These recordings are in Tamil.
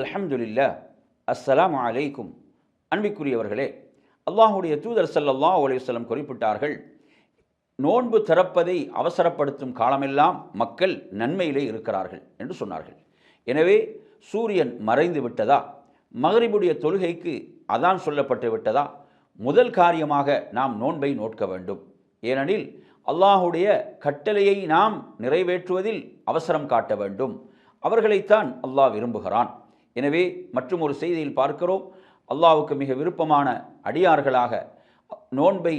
அல்ஹம்துலில்லா அஸ்ஸலாமு அலைக்கும். அன்பிக்குரியவர்களே அல்லாஹுடைய தூதர் சல்லல்லா அலைஹி குறிப்பிட்டார்கள் நோன்பு திறப்பதை அவசரப்படுத்தும் காலமெல்லாம் மக்கள் நன்மையிலே இருக்கிறார்கள் என்று சொன்னார்கள். எனவே சூரியன் மறைந்து விட்டதா? மகரிபுடைய தொழுகைக்கு அதான் சொல்லப்பட்டு விட்டதா? முதல் காரியமாக நாம் நோன்பை நோட்க வேண்டும். ஏனெனில் அல்லாஹுடைய கட்டளையை நாம் நிறைவேற்றுவதில் அவசரம் காட்ட வேண்டும். அவர்களைத்தான் அல்லாஹ் விரும்புகிறான். எனவே மற்றும் ஒரு செய்தியில் பார்க்கிறோம். அல்லாவுக்கு மிக விருப்பமான அடியார்களாக நோன்பை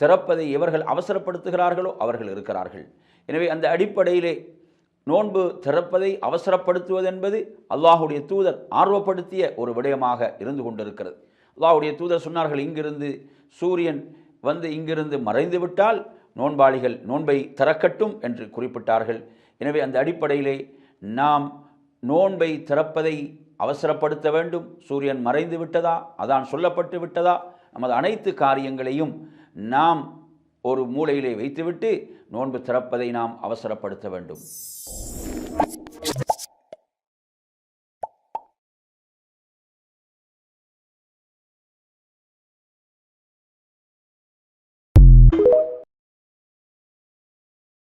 திறப்பதை எவர்கள் அவசரப்படுத்துகிறார்களோ அவர்கள் இருக்கிறார்கள். எனவே அந்த அடிப்படையிலே நோன்பு திறப்பதை அவசரப்படுத்துவது என்பது அல்லாஹுடைய தூதர் ஆர்வப்படுத்திய ஒரு விடயமாக இருந்து கொண்டிருக்கிறது. அல்லாஹுடைய தூதர் சொன்னார்கள் இங்கிருந்து சூரியன் வந்து இங்கிருந்து மறைந்து விட்டால் நோன்பாளிகள் நோன்பை திறக்கட்டும் என்று குறிப்பிட்டார்கள். எனவே அந்த அடிப்படையிலே நாம் நோன்பை திறப்பதை அவசரப்படுத்த வேண்டும். சூரியன் மறைந்து விட்டதா? அதான் சொல்லப்பட்டு விட்டதா? நமது அனைத்து காரியங்களையும் நாம் ஒரு மூலையிலே வைத்துவிட்டு நோன்பு திறப்பதை நாம் அவசரப்படுத்த வேண்டும்.